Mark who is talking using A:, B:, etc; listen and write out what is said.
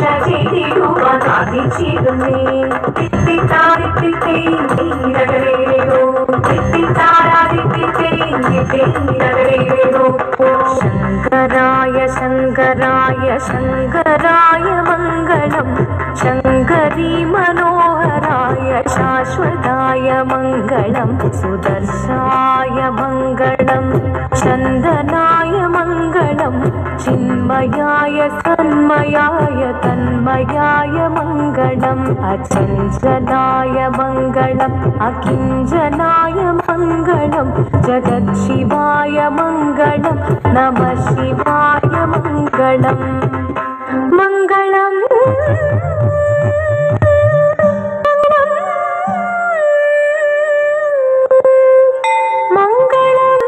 A: ചർച്ച ചെയ്തിടുവാൻ സാധിച്ചിരുന്നേ തിത്തിത്താരിത്തിത്തേ നീരകലേയോ തിത്തിത്താരാതിത്തിത്തേ നീരകലേയോ ശങ്കരായ ശങ്കരായ ശങ്കരായ മംഗളം. ശങ്കരീ മനോഹരായ ശാശ്വതായ മംഗളം. സുദർശായ മംഗളം. ചന്ദനായ മംഗളം. மங்களம் சின்மயாய சன்மயாய தன்மயாய மங்களம் அச்சஞ்சனாய மங்களம் அகிஞ்சனாய மங்களம் ஜெகத் சிவாய மங்களம் நம சிவாய மங்களம். மங்களம். மங்களம்.